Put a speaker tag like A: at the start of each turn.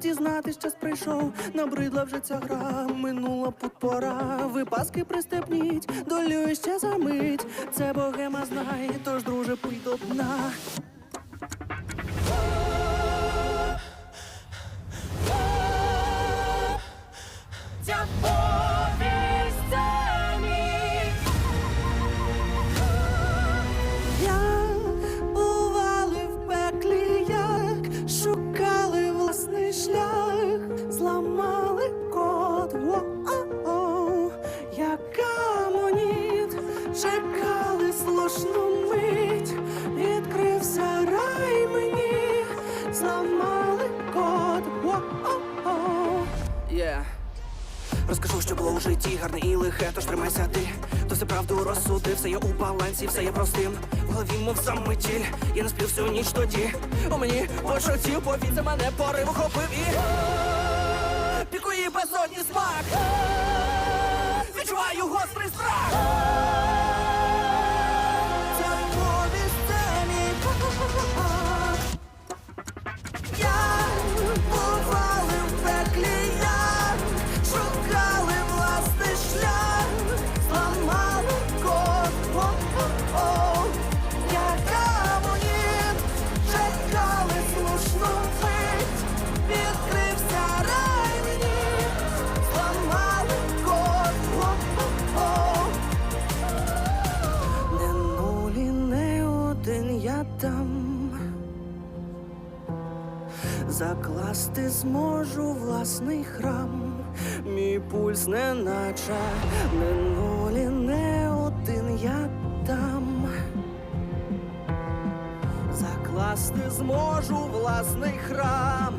A: дізнатись, час прийшов, набридла вже ця гра, минула пут пора, випаски пристепніть, долю ще замить. Це богема знає, тож друже пий до дна. Слушну мить, відкрився рай мені, зламали код. Розкажу, що було у житті гарне і лихе, тож тримайся ти. То все правду розсуди, все є у балансі, все є простим. В голові, мов сам метіль, я не сплю всю ніч тоді. У мені почуттів, повітря мене порив охопив і пікує безодні смак. Відчуваю гострий страх. Там. Закласти зможу власний храм, мій пульс не наче не нулі, не один я там. Закласти зможу власний храм,